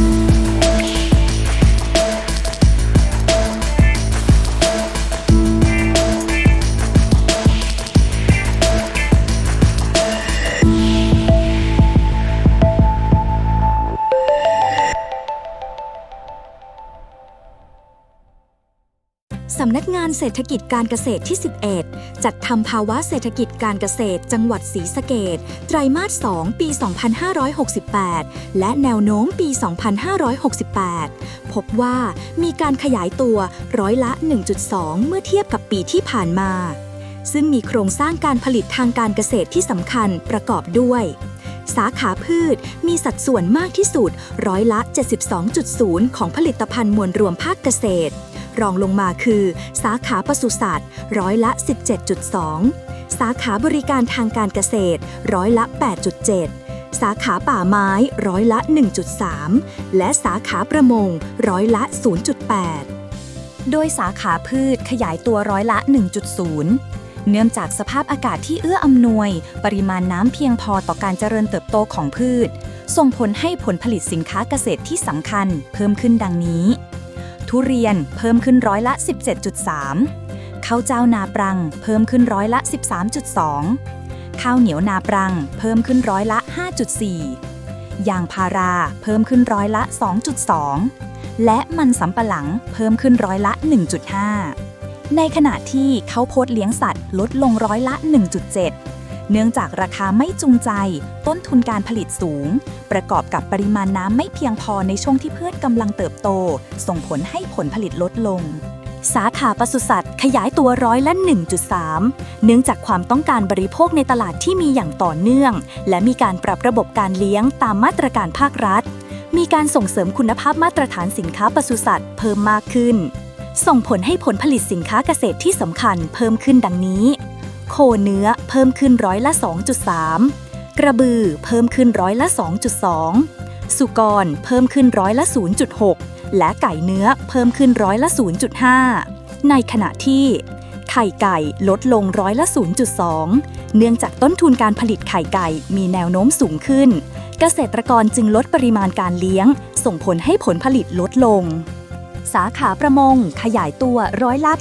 Thank you. สำนักงานเศรษฐกิจการเกษตรที่ 11 จัดทำภาวะเศรษฐกิจการเกษตร จังหวัดศรีสะเกดไตรมาส 2 ปี 2568 และแนวโน้มปี 2568 พบว่ามีการขยายตัวร้อยละ 1.2 เมื่อเทียบกับปีที่ผ่านมา ซึ่งมีโครงสร้างการผลิตทางการเกษตรที่สำคัญประกอบด้วย สาขาพืชมีสัดส่วนมากที่สุดร้อยละ 72.0 ของผลิตภัณฑ์มวลรวมภาคเกษตร รองลงมาคือ สาขาปศุสัตว์ร้อยละ 17.2 สาขาบริการทางการเกษตรร้อยละ 8.7 สาขาป่าไม้ร้อยละ 1.3 และสาขาประมงร้อยละ 0.8 โดยสาขาพืชขยายตัวร้อยละ 1.0เนื่องจากสภาพอากาศที่เอื้ออำนวย ปริมาณน้ำเพียงพอต่อการเจริญเติบโตของพืช ส่งผลให้ผลผลิตสินค้าเกษตรที่สำคัญ เพิ่มขึ้นดังนี้ ทุเรียนเพิ่มขึ้นร้อยละ 17.3 ข้าวเจ้านาปรัง เพิ่มขึ้นร้อยละ 13.2 ข้าวเหนียวนาปรัง เพิ่มขึ้นร้อยละ 5.4 ยางพาราเพิ่มขึ้นร้อยละ 2.2 และมันสำปะหลังเพิ่มขึ้นร้อยละ 1.5 ในขณะที่ข้าวโพดเลี้ยงสัตว์ลดลงร้อยละ 1.7 เนื่องจากราคาไม่จูงใจ ต้นทุนการผลิตสูง ประกอบกับปริมาณน้ำไม่เพียงพอในช่วงที่พืชกำลังเติบโต ส่งผลให้ผลผลิตลดลง สาขาปศุสัตว์ขยายตัวร้อยละ 1.3 เนื่องจากความต้องการบริโภคในตลาดที่มีอย่างต่อเนื่อง และมีการปรับระบบการเลี้ยงตามมาตรการภาครัฐ มีการส่งเสริมคุณภาพมาตรฐานสินค้าปศุสัตว์เพิ่มมากขึ้น ส่งผลให้ผลผลิตสินค้าเกษตรที่สำคัญเพิ่มขึ้นดังนี้ โคเนื้อเพิ่มขึ้นร้อยละ 2.3 กระบือเพิ่มขึ้นร้อยละ 2.2 สุกรเพิ่มขึ้นร้อยละ 0.6 และไก่เนื้อเพิ่มขึ้นร้อยละ 0.5 ในขณะที่ ไข่ไก่ลดลงร้อยละ 0.2 เนื่องจากต้นทุนการผลิตไข่ไก่มีแนวโน้มสูงขึ้น เกษตรกรจึงลดปริมาณการเลี้ยง ส่งผลให้ผลผลิตลดลง สาขาประมง ขยายตัวร้อยละ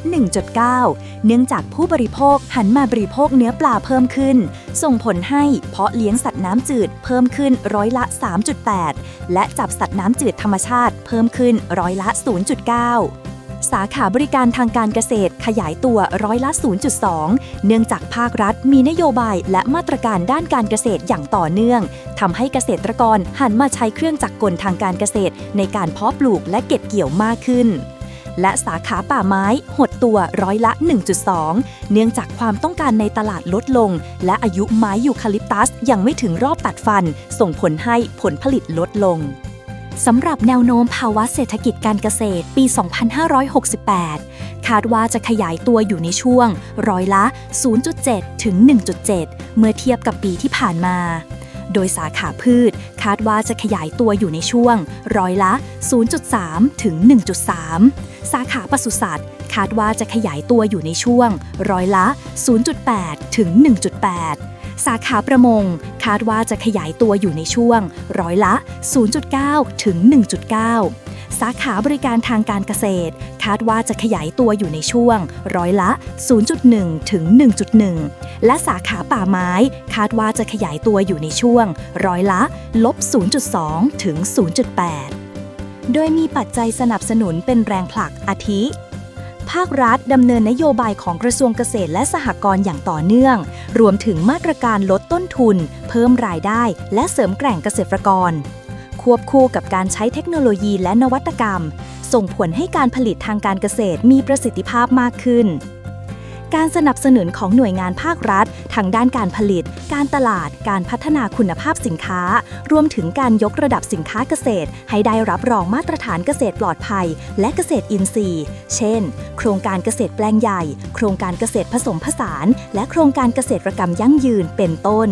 1.9 เนื่องจากผู้บริโภคหันมาบริโภคเนื้อปลาเพิ่มขึ้น ส่งผลให้เพาะเลี้ยงสัตว์น้ำจืดเพิ่มขึ้นร้อยละ 3.8 และจับสัตว์น้ำจืดธรรมชาติเพิ่มขึ้นร้อยละ 0.9 สาขาบริการทางการเกษตรขยายตัวร้อยละ 0.2 เนื่องจากภาครัฐมีนโยบายและมาตรการด้านการเกษตรอย่างต่อเนื่องทำให้เกษตรกรหันมาใช้เครื่องจักรกลทางการเกษตร ในการเพาะปลูกและเก็บเกี่ยวมากขึ้น และสาขาป่าไม้หดตัวร้อยละ 1.2 เนื่องจากความต้องการในตลาดลดลง และอายุไม้ยูคาลิปตัสยังไม่ถึงรอบตัดฟัน ส่งผลให้ผลผลิตลดลง สำหรับแนวโน้มภาวะเศรษฐกิจการเกษตรปี 2568 คาดว่าจะขยายตัวอยู่ในช่วง ร้อยละ 0.7 ถึง 1.7 เมื่อเทียบกับปีที่ผ่านมา โดยสาขาพืชคาดว่าจะขยายตัวอยู่ในช่วง ร้อยละ 0.3 ถึง 1.3 สาขาปศุสัตว์คาดว่าจะขยายตัวอยู่ในช่วง ร้อยละ 0.8 ถึง 1.8 สาขาประมง คาดว่าจะขยายตัวอยู่ในช่วง ร้อยละ 0.9 ถึง 1.9 สาขาบริการทางการเกษตร คาดว่าจะขยายตัวอยู่ในช่วง ร้อยละ 0.1 ถึง 1.1 และสาขาป่าไม้ คาดว่าจะขยายตัวอยู่ในช่วง ร้อยละลบ0.2 ถึง 0.8 โดยมีปัจจัยสนับสนุนเป็นแรงผลักอาทิ ภาครัฐดำเนินนโยบายของกระทรวงเกษตรและสหกรณ์อย่างต่อเนื่อง รวมถึงมาตรการลดต้นทุน เพิ่มรายได้ และเสริมแกร่งเกษตรกร ควบคู่กับการใช้เทคโนโลยีและนวัตกรรม ส่งผลให้การผลิตทางการเกษตรมีประสิทธิภาพมากขึ้น การสนับสนุนของหน่วยงานภาครัฐทางด้านการผลิต การตลาด การพัฒนาคุณภาพสินค้า รวมถึงการยกระดับสินค้าเกษตร ให้ได้รับรองมาตรฐานเกษตรปลอดภัย และเกษตรอินทรีย์ เช่น โครงการเกษตรแปลงใหญ่ โครงการเกษตรผสมผสาน และโครงการเกษตรกรรมยั่งยืน เป็นต้น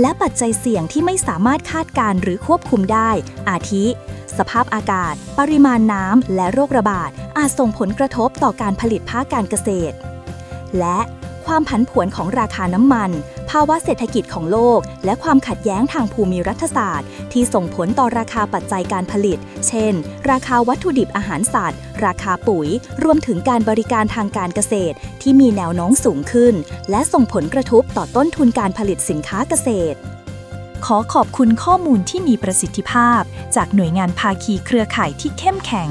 และปัจจัยเสี่ยงที่ไม่สามารถคาดการณ์หรือควบคุมได้ อาทิ สภาพอากาศ ปริมาณน้ำ และโรคระบาด อาจส่งผลกระทบต่อการผลิตภาคการเกษตร และความผันผวนของราคาน้ำมัน ภาวะเศรษฐกิจของโลก และความขัดแย้งทางภูมิรัฐศาสตร์ ที่ส่งผลต่อราคาปัจจัยการผลิต เช่น ราคาวัตถุดิบอาหารสัตว์ ราคาปุ๋ย รวมถึงการบริการทางการเกษตร ที่มีแนวโน้มสูงขึ้น และส่งผลกระทบต่อต้นทุนการผลิตสินค้าเกษตร ขอขอบคุณข้อมูลที่มีประสิทธิภาพ จากหน่วยงานภาคีเครือข่ายที่เข้มแข็ง